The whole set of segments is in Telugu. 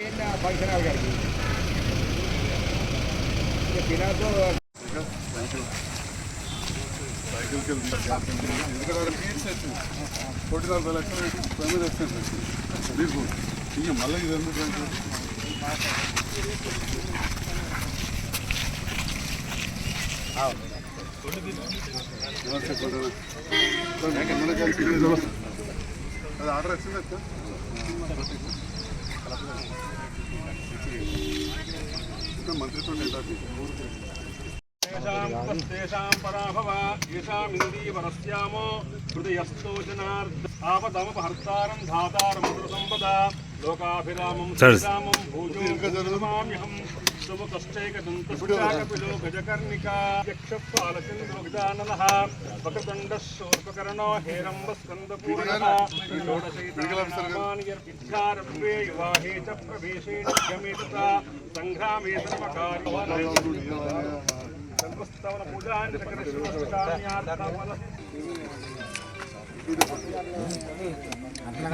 ఫంక్షన్ హాల్ గారికి ఇక తినద్దు కోటి నలభై లక్షలు పెట్టి తొమ్మిది వస్తుంది మీకు ఇంకా మళ్ళీ ఇది ఎందుకు అంటే నమస్తే కోటి మన కలిసి అది ఆర్డర్ వచ్చింది అక్క మంత్రితో तेषां पराभव येषामिन्दीवरस्यामो हृदयस्थो जनार्द आपदमपहर्तारं धातारमृतसम्पदा लोकाभिरामं श्रीरामं भूजोमाम्यहं శుభకష్టైకదంతలో గజకర్ణికాక్షపాలచంద్రుగ్దానవ వక్రదండ శోర్పకర్ణ హేరంబ స్కందపూర్ణోడశైతానామాన్యర్పిధ్యారభ్యే యువాహే చ ప్రవేశేణ గమే తథా సంగ్రామే సర్వకార్యవాన అట్లా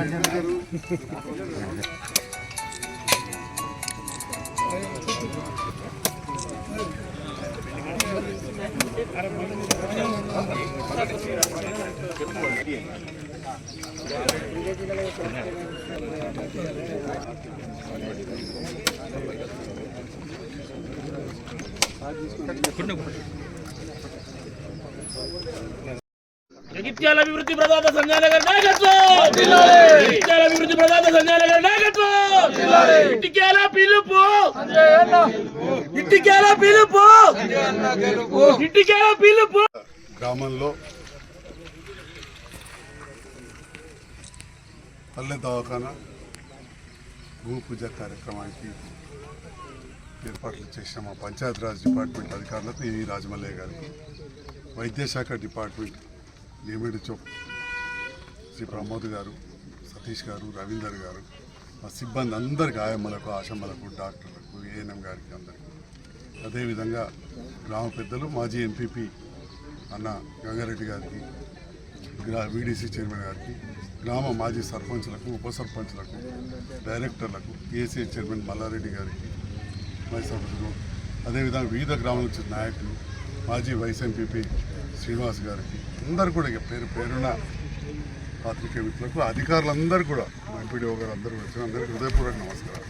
జగిత్యాల అభివృద్ధి ప్రదాత సంజయ్ నగర్ నాయకత్వం! జగిత్యాల అభివృద్ధి ప్రదాత సంజయ్ నగర్ నాయకత్వం! ఇటుకేల పిలుపు! ఇటుకేల పిలుపు! ఇటుకేల పిలుపు! గ్రామంలో పల్లె దవాఖాన? భూమి పూజ కార్యక్రమానికి ఏర్పాట్లు చేసిన మా పంచాయతీరాజ్ డిపార్ట్మెంట్ అధికారులకు ఈ రాజమల్లయ్య గారికి వైద్యశాఖ డిపార్ట్మెంట్ నియమిడి చౌక్ శ్రీ ప్రమోద్ గారు సతీష్ గారు రవీందర్ గారు మా సిబ్బంది అందరికి ఆయమ్మలకు ఆశమ్మలకు డాక్టర్లకు ఏఎన్ఎం గారికి అందరికీ. అదేవిధంగా గ్రామ పెద్దలు మాజీ ఎంపీపీ అన్న గంగారెడ్డి గారికి వీడీసీ చైర్మన్ గారికి గ్రామ మాజీ సర్పంచ్లకు ఉప సర్పంచ్లకు డైరెక్టర్లకు ఏసీ చైర్మన్ మల్లారెడ్డి గారికి మాజీ సర్పంచులు అదేవిధంగా వివిధ గ్రామాల నుంచి నాయకులు మాజీ వైస్ ఎంపీపీ శ్రీనివాస్ గారికి అందరు కూడా ఇక పేరు పేరున పాత్రికేయ మిత్రులకు అధికారులందరూ కూడా ఎంపీడీఓ గారు అందరూ వచ్చిన అందరికీ హృదయపూర్వక నమస్కారం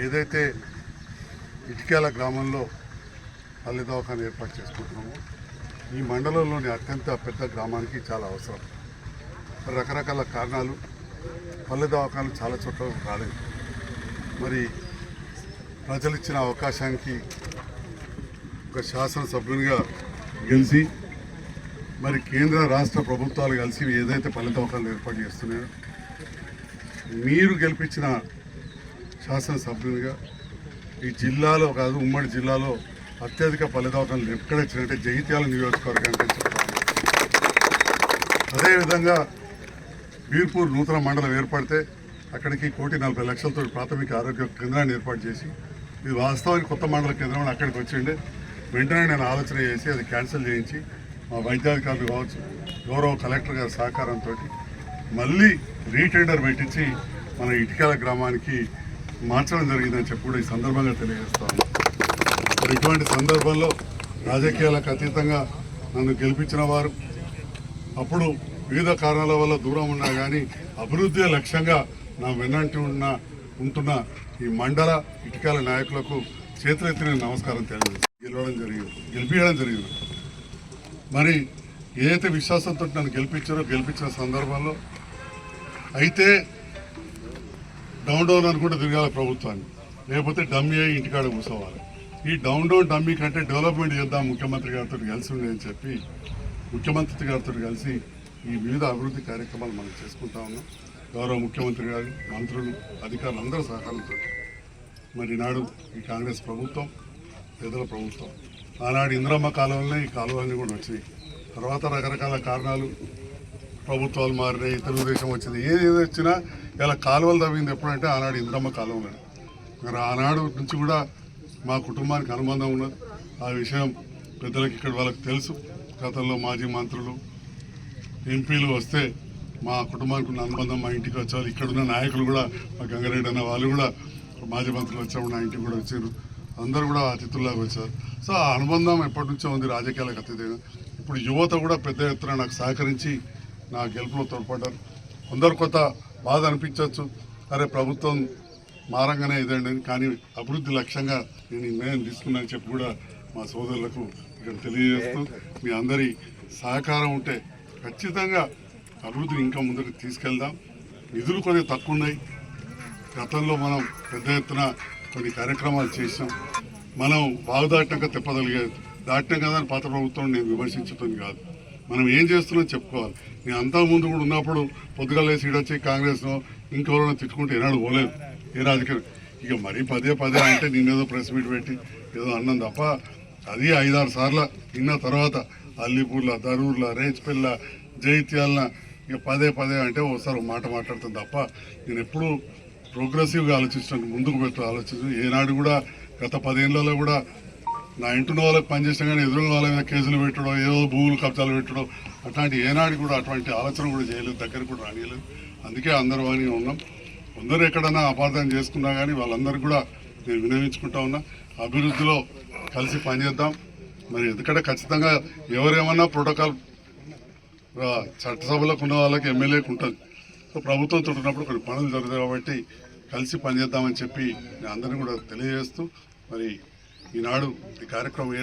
ఏదైతే ఇటికేల గ్రామంలో పల్లె దవాఖాన ఏర్పాటు చేసుకుంటున్నాము ఈ మండలంలోని అత్యంత పెద్ద గ్రామానికి చాలా అవసరం. రకరకాల కారణాలు పల్లె దవాఖానలు చాలా చోట్ల రాలేదు. మరి ప్రజలు ఇచ్చిన అవకాశానికి ఒక శాసనసభ్యునిగా గెలిచి మరి కేంద్ర రాష్ట్ర ప్రభుత్వాలు కలిసి ఏదైతే పల్లె దవాఖానలు ఏర్పాటు చేస్తున్నాయో మీరు గెలిపించిన శాసనసభ్యునిగా ఈ జిల్లాలో కాదు ఉమ్మడి జిల్లాలో అత్యధిక పల్లె దవాఖానలు ఎక్కడ ఇచ్చినట్టే జగిత్యాల నియోజకవర్గానికి అని చెప్పాలి. అదేవిధంగా బీర్పూర్ నూతన మండలం ఏర్పడితే అక్కడికి కోటి నలభై లక్షలతో ప్రాథమిక ఆరోగ్య కేంద్రాన్ని ఏర్పాటు చేసి ఇది వాస్తవానికి కొత్త మండల కేంద్రం అని అక్కడికి వచ్చిండే వెంటనే నేను ఆలోచన చేసి అది క్యాన్సిల్ చేయించి మా వైద్యాధికారులు కావచ్చు గౌరవ కలెక్టర్ గారి సహకారంతో మళ్ళీ రీటెండర్ పెట్టించి మన ఇటుకల గ్రామానికి మార్చడం జరిగిందని చెప్పి కూడా ఈ సందర్భంగా తెలియజేస్తాను మరి ఇటువంటి సందర్భంలో రాజకీయాలకు అతీతంగా నన్ను గెలిపించిన వారు అప్పుడు వివిధ కారణాల వల్ల దూరం ఉన్నా కానీ అభివృద్ధి లక్ష్యంగా నా వెన్నంటి ఉన్న ఉంటున్న ఈ మండల ఇటుకాల నాయకులకు చేతులెత్తి నేను నమస్కారం తెలియదు గెలవడం జరిగింది. గెలిపించడం జరిగింది. మరి ఏదైతే విశ్వాసంతో నన్ను గెలిపించారో గెలిపించిన సందర్భంలో అయితే డౌన్ డౌన్ అనుకుంటే తిరగాల ప్రభుత్వాన్ని. లేకపోతే డమ్మి అయ్యి ఇంటికాడ కూర్చోవాలి. ఈ డౌన్ డౌన్ డమ్మీ కంటే డెవలప్మెంట్ చేద్దాం ముఖ్యమంత్రి గారితో కలిసి ఉందని చెప్పి ముఖ్యమంత్రి గారితో కలిసి ఈ వివిధ అభివృద్ధి కార్యక్రమాలు మనం చేసుకుంటా ఉన్నాం. గౌరవ ముఖ్యమంత్రి గారు మంత్రులు అధికారులు అందరూ సహకారంతో. మరి నాడు ఈ కాంగ్రెస్ ప్రభుత్వం పేదల ప్రభుత్వం. ఆనాడు ఇంద్రమ్మ కాలువలనే ఈ కాలువలన్నీ కూడా వచ్చినాయి. తర్వాత రకరకాల కారణాలు ప్రభుత్వాలు మారినాయి తెలుగుదేశం వచ్చింది. ఏది ఏది వచ్చినా ఇలా కాలువలు తవ్వింది ఎప్పుడంటే ఆనాడు ఇంద్రమ్మ కాలువలు మరి ఆనాడు నుంచి కూడా మా కుటుంబానికి అనుబంధం ఉన్నది. ఆ విషయం పెద్దలకు ఇక్కడ వాళ్ళకి తెలుసు. గతంలో మాజీ మంత్రులు ఎంపీలు వస్తే మా కుటుంబానికి ఉన్న అనుబంధం మా ఇంటికి వచ్చారు. ఇక్కడున్న నాయకులు కూడా మా గంగారెడ్డి అన్న వాళ్ళు కూడా మాజీ మంత్రులు వచ్చాము నా ఇంటికి కూడా వచ్చారు. అందరూ కూడా అతిథుల్లాగా వచ్చారు. సో ఆ అనుబంధం ఎప్పటి నుంచో ఉంది రాజకీయాలకు అతీతంగా. ఇప్పుడు యువత కూడా పెద్ద ఎత్తున నాకు సహకరించి నా గెలుపులో తోడ్పడ్డారు. కొందరు కొత్త బాధ అనిపించవచ్చు. అరే ప్రభుత్వం మారంగానే ఇదండి. కానీ అభివృద్ధి లక్ష్యంగా నేను ఈ నిర్ణయం తీసుకున్నానని చెప్పి కూడా మా సోదరులకు ఇక్కడ తెలియజేస్తూ మీ అందరి సహకారం ఉంటే ఖచ్చితంగా అభివృద్ధిని ఇంకా ముందుకు తీసుకెళ్దాం. నిధులు కొద్దిగా తక్కువ ఉన్నాయి గతంలో మనం పెద్ద ఎత్తున కొన్ని కార్యక్రమాలు చేసాం మనం బాగు దాటినాక తెప్పదలిగేది దాటినా కదా అని పాత ప్రభుత్వం నేను విమర్శించడం కాదు. మనం ఏం చేస్తున్నాం చెప్పుకోవాలి. నేను అంతా ముందు కూడా ఉన్నప్పుడు పొద్దుగా లేచి ఈడొచ్చి కాంగ్రెస్ను ఇంకెవరైనా తిట్టుకుంటే ఏనాడు పోలేదు. ఏ రాజకీయ ఇక మరీ పదే పదే అంటే నిన్నేదో ప్రెస్ మీట్ పెట్టి ఏదో అన్నం తప్ప అది ఐదారు సార్లు విన్న తర్వాత అల్లిపూర్ల దరూర్ల రేచిపిల్ల జైత్యాల ఇక పదే పదే అంటే ఒకసారి మాట మాట్లాడుతాను తప్ప నేను ఎప్పుడూ ప్రోగ్రెసివ్గా ఆలోచించడానికి ముందుకు పెట్టు ఆలోచించు ఏనాడు కూడా గత పదేళ్ళలో కూడా నా ఇంటిలో వాళ్ళకి పనిచేసిన కానీ ఎదురుగా వాళ్ళ మీద కేసులు పెట్టడం ఏదో భూములు కబ్జాలు పెట్టడం అట్లాంటి ఏనాడు కూడా అటువంటి ఆలోచన కూడా చేయలేదు దగ్గర కూడా రానియలేదు. అందుకే అందరూ అని ఉన్నాం. అందరూ ఎక్కడైనా అపార్థం చేసుకున్నా కానీ వాళ్ళందరూ కూడా నేను వినియోగించుకుంటా ఉన్నా. అభివృద్ధిలో కలిసి పనిచేద్దాం. మరి ఎందుకంటే ఖచ్చితంగా ఎవరేమన్నా ప్రోటోకాల్ చట్టసభలకు ఉన్న వాళ్ళకి ఎమ్మెల్యేకి ఉంటుంది. సో ప్రభుత్వం ఉన్నప్పుడు కొన్ని పనులు జరుగుతాయి కాబట్టి కలిసి పనిచేద్దామని చెప్పి నేను అందరినీ కూడా తెలియజేస్తూ మరి ఈనాడు ఈ కార్యక్రమం ఏర్పాటు